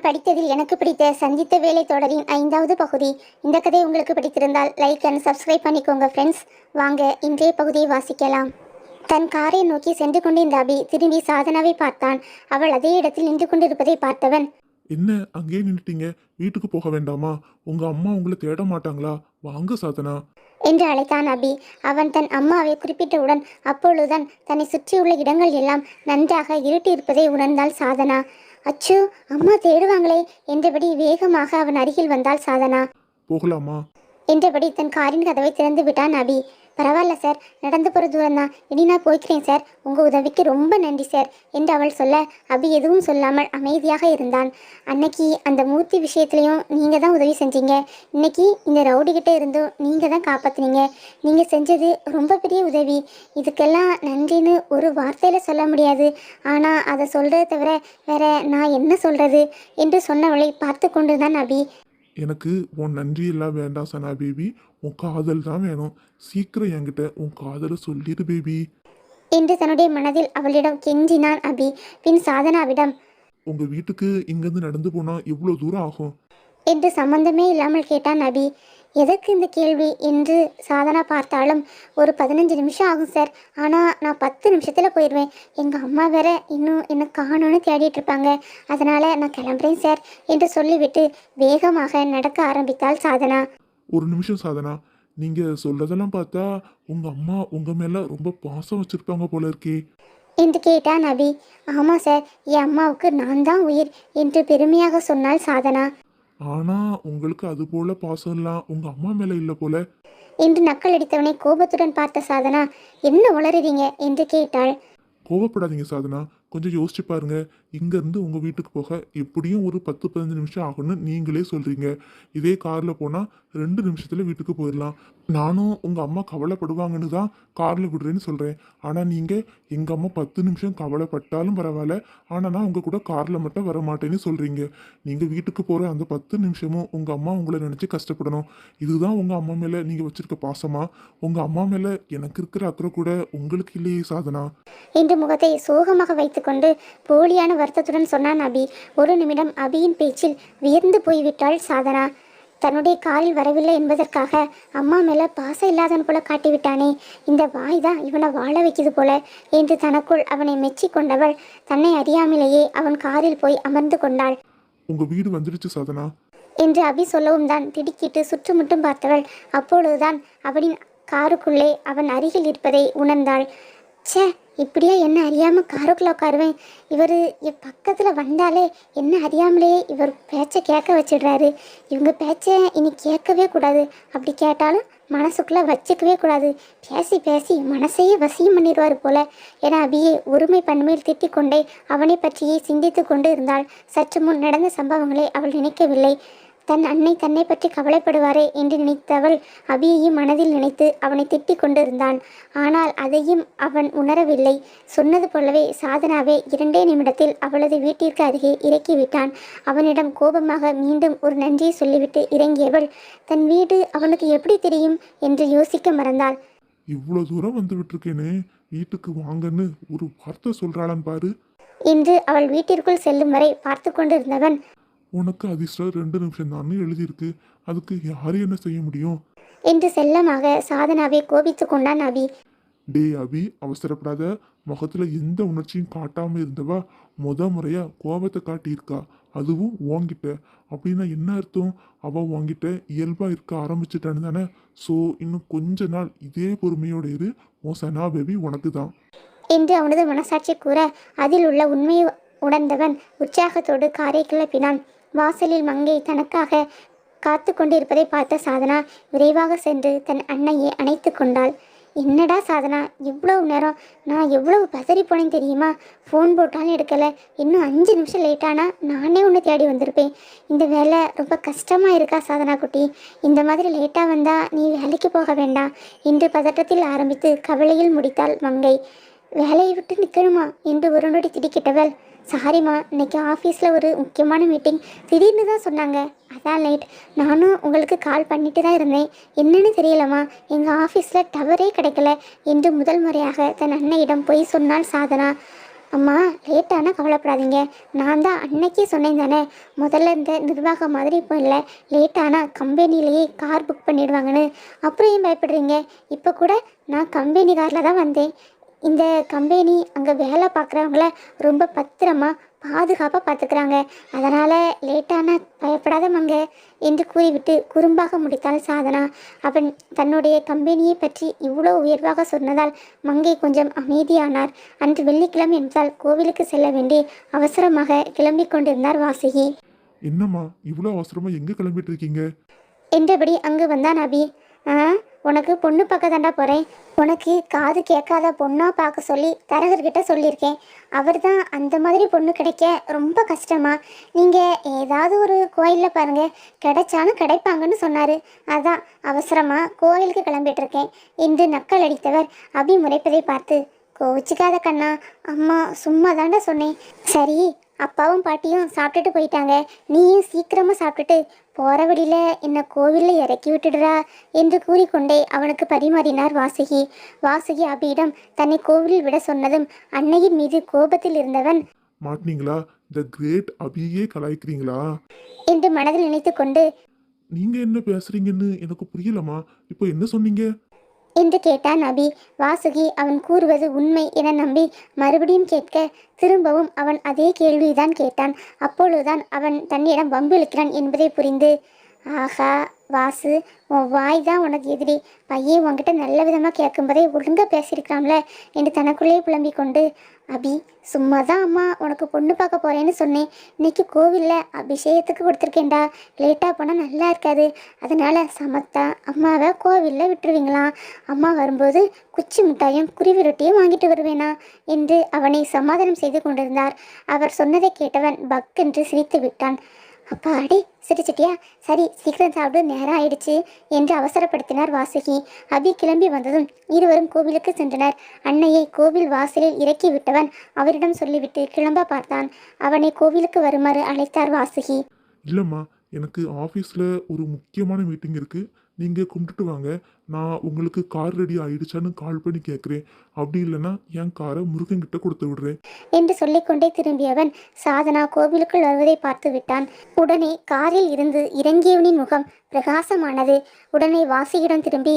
நான் படித்ததில் எனக்கு பிடித்த சந்தித்த வேலை தொடரின் ஐந்தாவது பகுதி. இந்த கதை உங்களுக்கு பிடித்திருந்தால் லைக் அண்ட் சப்ஸ்கிரைப் பண்ணிக்கோங்க ஃப்ரெண்ட்ஸ் வாங்க இன்றைய பகுதியை வாசிக்கலாம். தன் காரை நோக்கி சென்று கொண்டிருந்த அபி திரும்பி சாதனாவை பார்த்தான். அவள் அதே இடத்தில் நின்று கொண்டிருப்பதை பார்த்தவன் என்ன அங்கேயே நின்னுட்டீங்க? வீட்டுக்கு போக வேண்டாமா? உங்க அம்மா உங்களை தேட மாட்டாங்களா? வாங்க சாதனா. என்று அழைத்தான் அபி. அவன் தன் அம்மாவை குறிப்பிட்டவுடன் அப்பொழுதுதான் தன்னை சுற்றியுள்ள இடங்கள் எல்லாம் நன்றாக இருட்டி இருப்பதை உணர்ந்தாள் சாதனா. அச்சோ அம்மா தேடுவாங்களே என்றபடி வேகமாக அவன் அருகில் வந்தாள் சாதனா. போகலாமா? என்றபடி தன் காரின் கதவை திறந்து விட்டான் அபி. பரவாயில்ல சார். நடந்து போகிற தூரம் தான் இனி நான் போய்க்கிறேன் சார். உங்கள் உதவிக்கு ரொம்ப நன்றி சார் என்று அவள் சொல்ல அபி எதுவும் சொல்லாமல் அமைதியாக இருந்தான். அன்னைக்கு அந்த மூர்த்தி விஷயத்துலையும் நீங்கள் தான் உதவி செஞ்சீங்க. இன்னைக்கு இந்த ரவுடிகிட்ட இருந்தும் நீங்கள் தான் காப்பாற்றுனீங்க நீங்கள் செஞ்சது ரொம்ப பெரிய உதவி. இதுக்கெல்லாம் நன்றின்னு ஒரு வார்த்தையில் சொல்ல முடியாது. ஆனால் அதை சொல்கிறத தவிர வேற நான் என்ன சொல்கிறது என்று சொன்னவளை பார்த்து கொண்டு தான் அபி எனக்கு உன் நன்றி எல்லாம் வேண்டாம் சனா பேபி. உன் காதல் தான் வேணும். சீக்கிரம் என்கிட்ட உன் காதலை சொல்லிடு பேபி. என்று தன்னுடைய மனதில் அவளிடம் கெஞ்சினான் அபி. பின் சாதனாவிடம் உங்க வீட்டுக்கு இங்கேருந்து நடந்து போனா எவ்வளோ தூரம் ஆகும்? என்று சம்பந்தமே இல்லாமல் கேட்டான் அபி. எதற்கு இந்த கேள்வி என்று சாதனா பார்த்தாலும் ஒரு பதினஞ்சு நிமிஷம் ஆகும் சார் ஆனால் நான் பத்து நிமிஷத்தில் போயிடுவேன். எங்கள் அம்மா வேற இன்னும் என்ன காணும்னு தேடிட்டு இருப்பாங்க. அதனால் நான் கிளம்புறேன் சார் என்று சொல்லிவிட்டு வேகமாக நடக்க ஆரம்பித்தாள் சாதனா. ஒரு நிமிஷம் சாதனா. நீங்க சொல்றதெல்லாம் பார்த்தா உங்க அம்மா உங்க மேல ரொம்ப பாசம் வச்சிருப்பாங்க போல இருக்கே. என்று கேட்டான் அபி ஆமாம் சார் என் அம்மாவுக்கு நான் தான் உயிர் என்று பெருமையாக சொன்னாள் சாதனா. ஆனா உங்களுக்கு அது போல பாசம் எல்லாம் உங்க அம்மா மேல இல்ல போல. என்று நக்கல் அடித்தவனை கோபத்துடன் பார்த்த சாதனா என்ன உளறுறீங்க? என்று கேட்டாள். கோவப்படாதீங்க சாதனா. கொஞ்சம் யோசிச்சு பாருங்க. இங்கேருந்து உங்கள் வீட்டுக்கு போக எப்படியும் ஒரு பத்து பதினஞ்சு நிமிஷம் ஆகும்னு நீங்களே சொல்கிறீங்க இதே காரில் போனால் ரெண்டு நிமிஷத்தில் வீட்டுக்கு போயிடலாம் நானும் உங்கள் அம்மா கவலைப்படுவாங்கன்னு தான் காரில் விடுறேன்னு சொல்கிறேன் ஆனால் நீங்கள் எங்கள் அம்மா பத்து நிமிஷம் கவலைப்பட்டாலும் பரவாயில்ல. ஆனால் நான் உங்கள் கூட காரில் மட்டும் வர மாட்டேன்னு நீங்கள் வீட்டுக்கு போகிற அந்த பத்து நிமிஷமும் உங்கள் அம்மா உங்களை நினச்சி கஷ்டப்படணும். இதுதான் உங்கள் அம்மா மேலே நீங்கள் வச்சுருக்க பாசமா? உங்கள் அம்மா மேலே எனக்கு இருக்கிற அக்கறை கூட உங்களுக்கு இல்லையே சாதனா? என்று முகத்தை சோகமாக வைத்துக்கொண்டு போலியான வருத்தத்துடன் சொன்னான் அபி. ஒரு நிமிடம் அபியின் பேச்சில் வியர்ந்து போய்விட்டாள் சாதனா. தன்னுடைய காரில் வரவில்லை என்பதற்காக அம்மா மேல பாசம் இல்லாதவன் போல காட்டிவிட்டானே. இந்த வாய் தான் இவனை வாழ வைக்குது போல என்று தனக்குள் அவனை மெச்சி கொண்டவள் தன்னை அறியாமலேயே அவன் காரில் போய் அமர்ந்து கொண்டாள். உங்க வீடு வந்துடுச்சு சாதனா. என்று அபி சொல்லவும் தான் திடுக்கிட்டு சுற்றுமுட்டும் பார்த்தவள். அப்பொழுதுதான் அவனின் காருக்குள்ளே அவன் அருகில் இருப்பதை உணர்ந்தாள். ச்சே இப்படியா என்ன அறியாமல் காருக்குள்ளே உட்காருவேன்? இவர் என் பக்கத்தில் வந்தாலே என்ன அறியாமலே இவர் பேச்சை கேட்க வச்சிடுறாரு. இவங்க பேச்சை இனி கேட்கவே கூடாது. அப்படி கேட்டாலும் மனசுக்குள்ளே வச்சுக்கவே கூடாது. பேசி பேசி மனசையே வசியம் பண்ணிடுவார் போல. என அபியை ஒருமை பன்மையில் திட்டிக் கொண்டே அவனை பற்றியே சிந்தித்து கொண்டு இருந்தாள் சற்று முன் நடந்த சம்பவங்களை அவள் நினைக்கவில்லை. தன் அன்னை தன்னை பற்றி கவலைப்படுவாரே என்று நினைத்தவள் அபியையும் மனதில் நினைத்து அவனை திட்டிக் கொண்டிருந்தான். ஆனால் அதையும் அவன் உணரவில்லை. சொன்னது போலவே சாதனாவே இரண்டே நிமிடத்தில் அவளது வீட்டிற்கு அருகே இறக்கிவிட்டான். அவனிடம் கோபமாக மீண்டும் ஒரு நன்றியை சொல்லிவிட்டு இறங்கியவள் தன் வீடு அவனுக்கு எப்படி தெரியும்? என்று யோசிக்க மறந்தாள். இவ்வளோ தூரம் வந்து விட்டுருக்கேனே வீட்டுக்கு வாங்கன்னு ஒரு வார்த்தை சொல்றாளான்னு பாரு. என்று அவள் வீட்டிற்குள் செல்லும் வரை பார்த்து கொண்டிருந்தவன் உனக்கு அதிர்ஷ்டம் ரெண்டு நிமிஷம் தான் எழுதியிருக்கு. அதுக்கு யாரு என்ன செய்ய முடியும்? என்று செல்லமாக சாதனாவை கோபித்து கொண்டான் அபி டே அபி அவசரப்படாத. முகத்துல எந்த உணர்ச்சியும் காட்டாம இருந்தவா? முத முறையா கோபத்தை காட்டியிருக்கா. அதுவும் வாங்கிட்ட அப்படின்னா என்ன அர்த்தம்? அவ வாங்கிட்ட இயல்பா இருக்க ஆரம்பிச்சிட்டான்னு தானே? ஸோ இன்னும் கொஞ்ச நாள் இதே பொறுமையோட இரு. உன் சனா பேபி உனக்கு தான் என்று அவனது மனசாட்சி கூற அதில் உள்ள உண்மையை உணர்ந்தவன் உற்சாகத்தோடு காரை கிளப்பினான். வாசலில் மங்கை தனக்காக காத்து கொண்டிருப்பதை பார்த்த சாதனா விரைவாக சென்று தன் அன்னையை அணைத்து கொண்டாள். என்னடா சாதனா இவ்வளவு நேரம் நான் எவ்வளவு பதறி போனேன் தெரியுமா? ஃபோன் போட்டாலும் எடுக்கலை. இன்னும் அஞ்சு நிமிஷம் லேட்டானா நானே உன்னை தேடி வந்திருப்பேன். இந்த வேலை ரொம்ப கஷ்டமாக இருக்கா சாதனா குட்டி? இந்த மாதிரி லேட்டாக வந்தால் நீ வேலைக்கு போக வேண்டாம். என்று பதட்டத்தில் ஆரம்பித்து கவலையில் முடித்தாள் மங்கை. வேலையை விட்டு நிற்கணுமா என்று ஒரு நொடி திடுக்கிட்டவள். சாரிம்மா இன்னைக்கு ஆஃபீஸில் ஒரு முக்கியமான மீட்டிங் திடீர்னு தான் சொன்னாங்க. அதான் லேட் நானும் உங்களுக்கு கால் பண்ணிட்டு தான் இருந்தேன். என்னன்னு தெரியலம்மா. எங்கள் ஆஃபீஸில் டவரே கிடைக்கல. என்று முதல் முறையாக தன் அன்னையிடம் போய் சொன்னால் சாதனா. அம்மா லேட்டானா கவலைப்படாதீங்க. நான் தான் அன்னைக்கே சொன்னேன் தானே. முதல்ல இந்த நிர்வாகம் மாதிரி இப்போ இல்லை. லேட்டானா கம்பெனிலேயே கார் புக் பண்ணிடுவாங்கன்னு. அப்புறம் ஏன் பயப்படுறீங்க? இப்போ கூட நான் கம்பெனி காரில் தான் வந்தேன். இந்த கம்பெனி அங்கே வேலை பார்க்குறவங்கள ரொம்ப பத்திரமா பாதுகாப்பாக பார்த்துக்கிறாங்க அதனால் லேட்டானா பயப்படாத மங்க என்று கூறிவிட்டு குறும்பாக முடித்தாள் சாதனா. அவன் தன்னுடைய கம்பெனியை பற்றி இவ்வளோ உயர்வாக சொன்னதால் மங்கை கொஞ்சம் அமைதியானார். அன்று வெள்ளிக்கிழமை என்பதால் கோவிலுக்கு செல்ல வேண்டி அவசரமாக கிளம்பிக் கொண்டிருந்தார் வாசுகி. என்னம்மா இவ்வளோ அவசரமா எங்க கிளம்பிட்டு இருக்கீங்க? என்றபடி அங்கு வந்தான் அபி. ஆ? உனக்கு பொண்ணு பார்க்க தாண்டா போகிறேன் உனக்கு காது கேட்காத பொண்ணாக பார்க்க சொல்லி தரகர்கிட்ட சொல்லியிருக்கேன். அவர் தான் அந்த மாதிரி பொண்ணு கிடைக்க ரொம்ப கஷ்டமா. நீங்கள் ஏதாவது ஒரு கோயிலில் பாருங்கள் கிடைச்சாலும் கிடைப்பாங்கன்னு சொன்னார். அதான் அவசரமாக கோயிலுக்கு கிளம்பிட்டு இருக்கேன் என்று நக்கல் அடித்தவர் அபி முறைப்பதை பார்த்து கோவிச்சுக்காத கண்ணா. அம்மா சும்மா தாண்டா சொன்னேன். சரி அப்பாவும் பாட்டியும் சாப்பிட்டுட்டு போயிட்டாங்க. நீயும் சீக்கிரமாக சாப்பிட்டுட்டு போகிற வழியில் என்னை கோவிலில் இறக்கி விட்டுடுறா என்று கூறிக்கொண்டே அவனுக்கு பரிமாறினார் வாசுகி. வாசுகி அபியிடம் தன்னை கோவிலில் விட சொன்னதும் அன்னையின் மீது கோபத்தில் இருந்தவன் மாட்டினீங்களா? இந்த கிரேட் அபியே கலாய்க்கிறீங்களா? என்று மனதில் நினைத்து கொண்டு நீங்க என்ன பேசுறீங்கன்னு எனக்கு புரியலம்மா. இப்போ என்ன சொன்னீங்க? என்று கேட்டான் அபி வாசுகி அவன் கூறுவது உண்மை என நம்பி மறுபடியும் கேட்க திரும்பவும் அவன் அதே கேள்விதான் கேட்டான். அப்பொழுதுதான் அவன் தன்னிடம் வம்பிழுக்கிறான் என்பதை புரிந்து ஆஹா வாசு உன் வாய் தான் உனக்கு எதிரி. பையன் உன்கிட்ட நல்ல விதமாக கேட்கும்போதே ஒழுங்காக பேசியிருக்கலாம்ல என்று தனக்குள்ளே புலம்பிக் கொண்டு அபி சும்மா தான் அம்மா உனக்கு பொண்ணு பார்க்க போகிறேன்னு சொன்னேன். இன்னைக்கு கோவிலில் அபிஷேகத்துக்கு கொடுத்துருக்கேன்டா. லேட்டாக போனால் நல்லா இருக்காது. அதனால சமத்தா அம்மாவை கோவிலில் விட்டுருவீங்களாம் அம்மா வரும்போது குச்சி மிட்டாயும் குருவி ரொட்டியும் வாங்கிட்டு வருவேனா? என்று அவனை சமாதானம் செய்து கொண்டிருந்தார். அவர் சொன்னதை கேட்டவன் பக் என்று சிரித்து விட்டான். அப்பாடி சிரிச்சிட்டியா சரி சீக்கிரம் சாப்பிடு நேரம் ஆயிடுச்சு என்று அவசரப்படுத்தினார் வாசுகி. அபி கிளம்பி வந்ததும் இருவரும் கோவிலுக்கு சென்றனர். அன்னையை கோவில் வாசலில் இறக்கி விட்டவன் அவரிடம் சொல்லிவிட்டு கிளம்ப பார்த்தான். அவனை கோவிலுக்கு வருமாறு அழைத்தார் வாசுகி. இல்லைம்மா எனக்கு ஆஃபீஸில் ஒரு முக்கியமான மீட்டிங் இருக்குது நீங்கள் கும்பிட்டுட்டு வாங்க. நான் உங்களுக்கு கார் ரெடி ஆயிடுச்சான்னு கால் பண்ணி கேட்குறேன் அப்படி இல்லைன்னா என் காரை முருகன்கிட்ட கொடுத்து விடுறேன். என்று சொல்லிக்கொண்டே திரும்பியவன் சாதனா கோவிலுக்குள் வருவதை பார்த்து விட்டான். உடனே காரில் இருந்து இறங்கியவனின் முகம் பிரகாசமானது. உடனே வாசியிடம் திரும்பி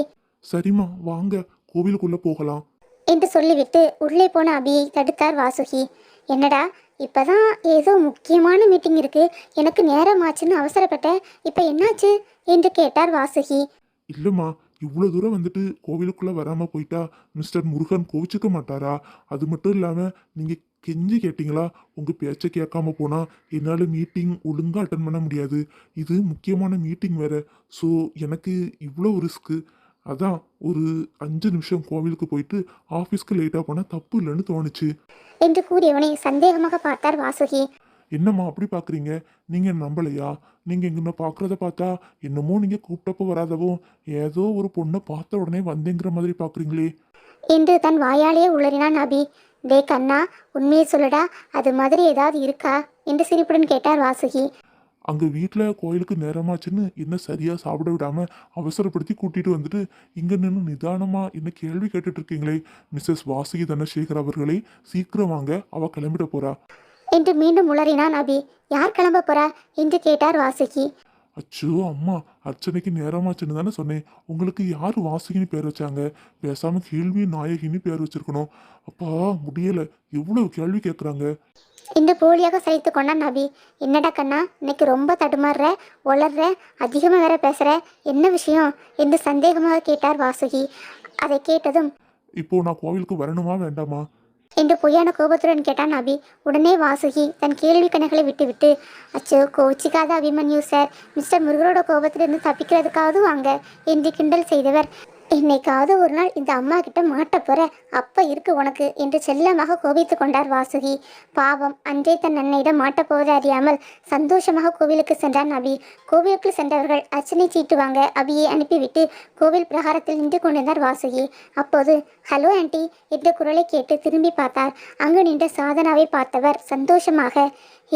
சரிம்மா வாங்க கோவிலுக்குள்ளே போகலாம். என்று சொல்லிவிட்டு உள்ளே போன அபியை தடுத்தார் வாசுகி. என்னடா இப்பதான் ஏதோ முக்கியமான மீட்டிங் இருக்கு. எனக்கு நேரம் ஆச்சுன்னு அவசரப்பட்டேன். இப்போ என்னாச்சு? என்று கேட்டார் வாசுகி. இல்லைம்மா இவ்வளோ தூரம் வந்துட்டு கோவிலுக்குள்ளே வராமல் போயிட்டா மிஸ்டர் முருகன் கோவிச்சுக்க மாட்டாரா? அது மட்டும் இல்லாமல் நீங்கள் கெஞ்சி கேட்டிங்களா? உங்கள் பேச்சை கேட்காம போனால் என்னால் மீட்டிங் ஒழுங்காக அட்டன் பண்ண முடியாது. இது முக்கியமான மீட்டிங் வேறு. ஸோ எனக்கு இவ்வளோ ரிஸ்க்கு அதான் ஒரு அஞ்சு நிமிஷம் கோவிலுக்கு போயிட்டு ஆஃபீஸ்க்கு லேட்டாக போனால் தப்பு இல்லைன்னு தோணுச்சு. என்று கூறியவனை சந்தேகமாக பார்த்தார் வாசுகி. என்னம்மா அப்படி பார்க்குறீங்க? நீங்கள் நம்பலையா? நீங்கள் எங்கன்னா பார்க்குறத பார்த்தா என்னமோ நீங்கள் கூப்பிட்டப்போ வராதவோ ஏதோ ஒரு பொண்ணை பார்த்த உடனே வந்தேங்கிற மாதிரி பார்க்குறீங்களே. என்று தன் வாயாலேயே உளறினான் அபி. டே கண்ணா உண்மையை சொல்லுடா அது மாதிரி ஏதாவது இருக்கா? என்று சிரிப்புடன் கேட்டார் வாசுகி. அங்கே வீட்டில் கோயிலுக்கு நேரமாச்சுன்னு என்ன சரியாக சாப்பிட விடாமல் அவசரப்படுத்தி கூட்டிகிட்டு வந்துட்டு இங்கே நின்று நிதானமாக என்ன கேள்வி கேட்டுட்ருக்கீங்களே மிஸ்ஸஸ் வாசுகி தனசேகர் அவர்களே சீக்கிரம் வாங்க அவள் கிளம்பிட போகிறா என்று மீண்டும் உளறினான் அபி. யார் கிளம்ப போறா? என்று கேட்டார் வாசுகி. அச்சோ அம்மா அர்ச்சனைக்கு நேரமாச்சுன்னு தானே சொன்னேன். உங்களுக்கு யார் வாசுகின்னு பேர் வச்சாங்க? பேசாமல் கேள்வி நாயகின்னு பேர் வச்சிருக்கணும். அப்பா முடியலை. எவ்வளோ கேள்வி கேட்குறாங்க என்று போலியாக சலித்து கொண்டான் நபி. என்னடா கண்ணா இன்னைக்கு ரொம்ப தடுமாறுற உளர்ற அதிகமாக வேற பேசுற? என்ன விஷயம்? என்று சந்தேகமாக கேட்டார் வாசுகி. அதை கேட்டதும் இப்போ நான் கோவிலுக்கு வரணுமா வேண்டாமா? என்று பொய்யான கோபத்துடன் கேட்டான் அபி. உடனே வாசுகி தன் கேள்வி கணக்குகளை விட்டுவிட்டு அச்சோ கோச்சிக்காத அபிமன்யு சார். மிஸ்டர் முருகரோட கோபத்திலிருந்து தப்பிக்கிறதுக்காவது வாங்க என்று கிண்டல் செய்தவர். இன்னைக்காவது ஒரு நாள் இந்த அம்மா கிட்ட மாட்ட போற அப்ப இருக்கு உனக்கு என்று செல்லமாக கோபித்து கொண்டார் வாசுகி. பாவம் அன்றே தன் அன்னையிடம் மாட்டப் போவதை அறியாமல் சந்தோஷமாக கோவிலுக்கு சென்றான் அபி. கோவிலுக்குள் சென்றவர்கள் அர்ச்சனை சீட்டுவாங்க அபியை அனுப்பிவிட்டு கோவில் பிரகாரத்தில் நின்று கொண்டிருந்தார் வாசுகி. அப்போது ஹலோ ஆண்டி என்ற குரலை கேட்டு திரும்பி பார்த்தார். அங்கு நின்ற சாதனாவை பார்த்தவர் சந்தோஷமாக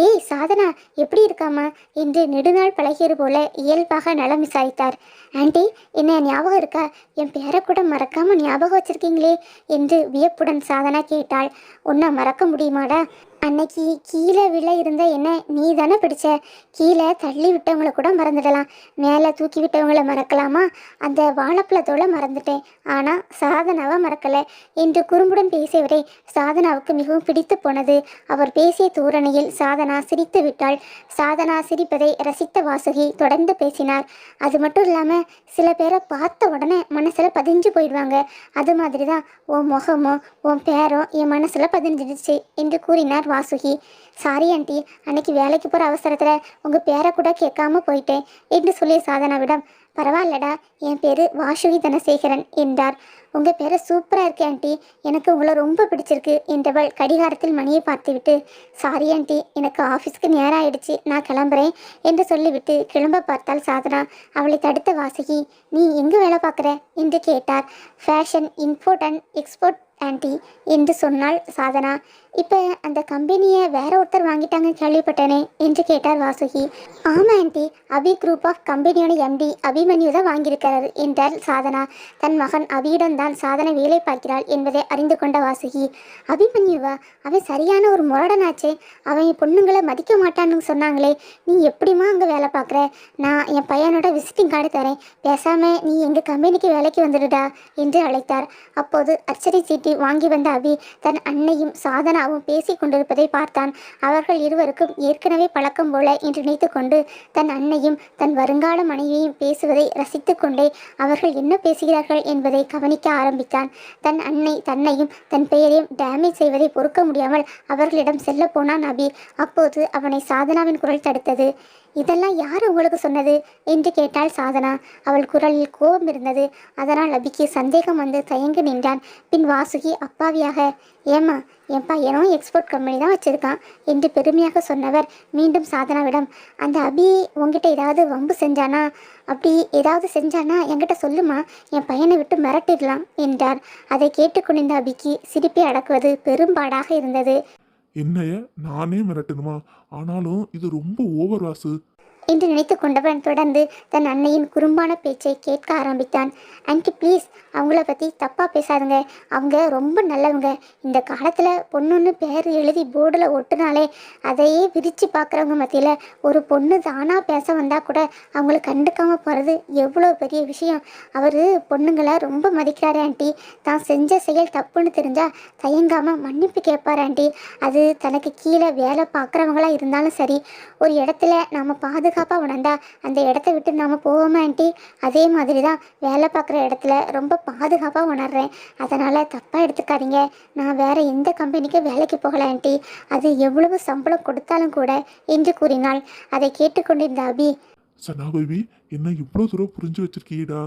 ஏய் சாதனா எப்படி இருக்காமா என்று நெடுநாள் பழகியது போல இயல்பாக நலம் விசாரித்தார். ஆண்டி என்ன ஞாபகம் இருக்கா? என் பேரை கூட மறக்காம ஞாபகம் வச்சிருக்கீங்களே? என்று வியப்புடன் சாதனா கேட்டாள். உன்னை மறக்க முடியுமாடா? அன்னைக்கு கீழே விழ இருந்த என்ன நீ தானே பிடிச்ச? கீழே தள்ளி விட்டவங்கள கூட மறந்துடலாம். மேலே தூக்கி விட்டவங்கள மறக்கலாமா? அந்த வாழைப்பழத்தோட மறந்துட்டேன். ஆனால் சாதனாவை மறக்கலை. என்று குறும்புடன் பேசியவரை சாதனாவுக்கு மிகவும் பிடித்து போனது. அவர் பேசிய தூரணையில் சாதனா சிரித்து விட்டாள். சாதனா சிரிப்பதை ரசித்த வாசுகி தொடர்ந்து பேசினார். அது மட்டும் இல்லாமல் சில பேரை பார்த்த உடனே மனசில் பதிஞ்சு போயிடுவாங்க. அது மாதிரி தான் உன் முகமும் உன் பேரும் என் மனசில் பதிஞ்சிடுச்சு என்று கூறினார் வாசுகி சாரி ஆண்டி அன்னைக்கு வேலைக்கு போகிற அவசரத்தில் உங்கள் பேரை கூட கேட்காம போயிட்டேன். என்று சொல்லிய சாதனாவிடம் பரவாயில்லடா என் பேர் வாசுகி தனசேகரன் என்றார். உங்கள் பேரை சூப்பராக இருக்கு ஆண்டி எனக்கு உங்களை ரொம்ப பிடிச்சிருக்கு என்றவள் கடிகாரத்தில் மணியை பார்த்துவிட்டு சாரி ஆண்டி எனக்கு ஆஃபீஸ்க்கு நேரம் ஆயிடுச்சு நான் கிளம்புறேன் என்று சொல்லிவிட்டு கிளம்ப பார்த்தால் சாதனா. அவளை தடுத்த வாசுகி நீ எங்கே வேலை பார்க்குற? என்று கேட்டார். Fashion import and export aunty என்று சொன்னாள் சாதனா. இப்போ அந்த கம்பெனியை வேற ஒருத்தர் வாங்கிட்டாங்க கேள்விப்பட்டேனே என்று கேட்டார் வாசுகி. ஆமாம் ஆண்டி அபி குரூப் ஆஃப் கம்பெனியோட எம்டி அபிமன்யு தான் வாங்கியிருக்கிறார் என்றார் சாதனா. தன் மகன் அபியிடம் தான் சாதனை வேலை பார்க்கிறாள் என்பதை அறிந்து கொண்ட வாசுகி. அபிமன்யுவா அவன் சரியான ஒரு முரடனாச்சே அவன் என் பொண்ணுங்களை மதிக்க மாட்டான்னு சொன்னாங்களே நீ எப்படிம்மா அங்கே வேலை பார்க்குற? நான் என் பையனோட விசிட்டிங் கார்டு தரேன் பேசாமல் நீ எங்கள் கம்பெனிக்கு வேலைக்கு வந்துடுடா என்று அழைத்தார். அப்போது அர்ச்சரி சீட்டி வாங்கி வந்த அபி தன் அன்னையும் சாதனாவும் பேசிக் கொண்டிருப்பதை பார்த்தான். அவர்கள் இருவருக்கும் ஏற்கனவே பழக்கம் போல என்று நினைத்து கொண்டு தன் அன்னையும் தன் வருங்கால மனைவியையும் பேசுவதை ரசித்துக் கொண்டே அவர்கள் என்ன பேசுகிறார்கள் என்பதை கவனிக்க ஆரம்பித்தான். தன் அன்னை தன்னையும் தன் பெயரையும் டேமேஜ் செய்வதை பொறுக்க முடியாமல் அவர்களிடம் செல்ல போனான் அபி. அப்போது அவனை சாதனாவின் குரல் தடுத்தது. இதெல்லாம் யார் உங்களுக்கு சொன்னது? என்று கேட்டாள் சாதனா. அவள் குரலில் கோபம் இருந்தது. அதனால் அபிக்கு சந்தேகம் வந்து தயங்கி நின்றான். பின் வாசு சுகி அப்பாவியாக. ஏம்மா என் பையனும் எக்ஸ்போர்ட் கம்பெனி தான் வச்சிருக்கான் என்று பெருமையாக சொன்னவர் மீண்டும் சாதனாவிடம். அந்த அபி உங்ககிட்ட ஏதாவது வம்பு செஞ்சானா? அப்படி ஏதாவது செஞ்சானா? என்கிட்ட சொல்லுமா? என் பையனை விட்டு மிரட்டிடலாம் என்றார். அதை கேட்டுக்கொண்டிருந்த அபிக்கு சிரிப்பை அடக்குவது பெரும்பாடாக இருந்தது. என்னைய நானே மிரட்டணுமா? ஆனாலும் இது ரொம்ப ஓவர் வாசு. என்று நினைத்து கொண்டவன் தொடர்ந்து தன் அன்னையின் குறும்பான பேச்சை கேட்க ஆரம்பித்தான். ஆன்ட்டி ப்ளீஸ் அவங்கள பற்றி தப்பாக பேசாதுங்க. அவங்க ரொம்ப நல்லவங்க. இந்த காலத்தில் பொண்ணுன்னு பேர் எழுதி போர்டில் ஒட்டுனாலே அதையே விரித்து பார்க்குறவங்க மத்தியில் ஒரு பொண்ணு தானாக பேச வந்தால் கூட அவங்கள கண்டுக்காமல் போகிறது எவ்வளோ பெரிய விஷயம். அவர் பொண்ணுங்களை ரொம்ப மதிக்கிறாரு ஆண்டி. தான் செஞ்ச செயல் தப்புன்னு தெரிஞ்சால் தயங்காமல் மன்னிப்பு கேட்பார் ஆண்டி. அது தனக்கு கீழே வேலை பார்க்குறவங்களாக இருந்தாலும் சரி ஒரு இடத்துல நாம் பாதுகாப்பாக உணர்ந்தா அந்த இடத்த விட்டு நாம் போவோமா ஆண்டி அதே மாதிரி தான் வேலை பார்க்குற இடத்துல ரொம்ப பாதுகாப்பாக உணர்றேன். அதனால் தப்பாக எடுத்துக்காதீங்க. நான் வேற எந்த கம்பெனிக்கு வேலைக்கு போகல ஆண்டி. அது எவ்வளவு சம்பளம் கொடுத்தாலும் கூட என்று கூறினாள். அதை கேட்டுக்கொண்டிருந்த அபி சனா பேபி என்ன இவ்வளோ தூரம் புரிஞ்சு வச்சிருக்கீடா?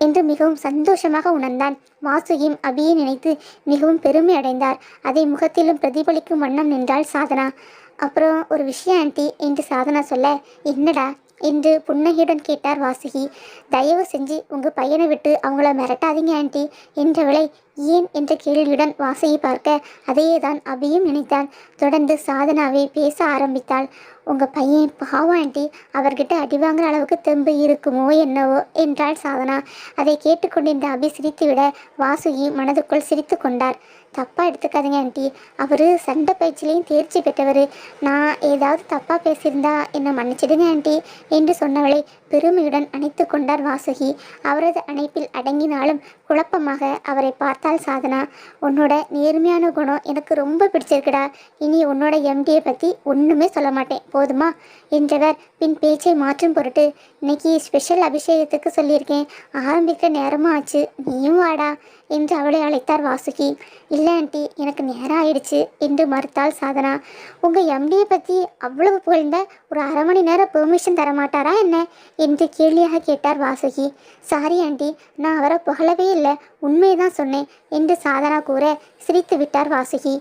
என்று மிகவும் சந்தோஷமாக உணர்ந்தான். வாசுகியும் அபியை நினைத்து மிகவும் பெருமை அடைந்தார். அதை முகத்திலும் பிரதிபலிக்கும் வண்ணம் நின்றாள் சாதனா. அப்புறம் ஒரு விஷயம் ஆண்டி. என்று சாதனா சொல்ல என்னடா? என்று புன்னகையுடன் கேட்டார் வாசுகி. தயவு செஞ்சு உங்கள் பையனை விட்டு அவங்கள மிரட்டாதீங்க ஆண்டி என்றவளை ஏன் என்ற கேள்வியுடன் வாசுகி பார்க்க அதையே தான் அபியும் நினைத்தான். தொடர்ந்து சாதனாவை பேச ஆரம்பித்தாள். உங்கள் பையன் பாவம் ஆண்டி. அவர்கிட்ட அடி வாங்குற அளவுக்கு தெம்பு இருக்குமோ என்னவோ? என்றாள் சாதனா. அதை கேட்டுக்கொண்டிருந்த அபி சிரித்துவிட வாசுகி மனதுக்குள் சிரித்து கொண்டார். தப்பாக எடுத்துக்காதீங்க ஆண்டி. அவர் சண்டை பயிற்சியிலையும் தேர்ச்சி பெற்றவர். நான் ஏதாவது தப்பாக பேசியிருந்தா என்னை மன்னிச்சிடுங்க ஆண்டி என்று சொன்னவளை பெருமையுடன் அணைத்து கொண்டார் வாசுகி. அவரது அணைப்பில் அடங்கினாலும் குழப்பமாக அவரை பார்த்தால் சாதனா உன்னோட நேர்மையான குணம் எனக்கு ரொம்ப பிடிச்சிருக்குடா. இனி உன்னோட எம்டியை பற்றி ஒன்றுமே சொல்ல மாட்டேன். போதுமா? என்றவர் பின் பேச்சை மாற்றும் பொருட்டு இன்னைக்கு ஸ்பெஷல் அபிஷேகத்துக்கு சொல்லியிருக்கேன். ஆரம்பிக்க நேரமும் ஆச்சு. நீயும் வாடா என்று அவளை அழைத்தார் வாசுகி. இல்லை ஆண்டி எனக்கு நேரம் ஆயிடுச்சு என்று மறுத்தாள் சாதனா. உங்கள் எம்டியை பற்றி அவ்வளவு புகழ்ந்த ஒரு அரை மணி நேரம் பெர்மிஷன் தர மாட்டாரா என்ன? என்று கேள்வியாக கேட்டார் வாசுகி. சாரி ஆண்டி நான் அவரை புகழவே இல்லை. உண்மையை தான் சொன்னேன் என்று சாதனா கூற சிரித்து விட்டார் வாசுகி.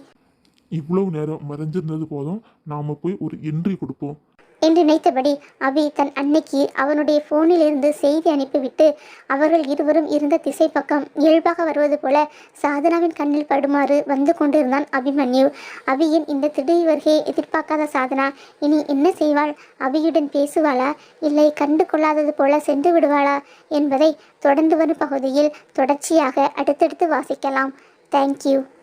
இவ்வளவு நேரம் மறைஞ்சிருந்தது போதும் நாம போய் ஒரு என்ட்ரி கொடுப்போம். என்று நினைத்தபடி அபி தன் அன்னைக்கு அவனுடைய போனிலிருந்து செய்தி அனுப்பிவிட்டு அவர்கள் இருவரும் இருந்த திசை பக்கம் இயல்பாக வருவது போல சாதனாவின் கண்ணில் படுமாறு வந்து கொண்டிருந்தான் அபிமன்யு. அபியின் இந்த திடீர் வருகையை எதிர்பார்க்காத சாதனா இனி என்ன செய்வாள்? அபியுடன் பேசுவாளா? இல்லை கண்டு கொள்ளாதது போல சென்று விடுவாளா? என்பதை தொடர்ந்து வரும் பகுதியில் தொடர்ச்சியாக அடுத்தடுத்து வாசிக்கலாம். தேங்க்யூ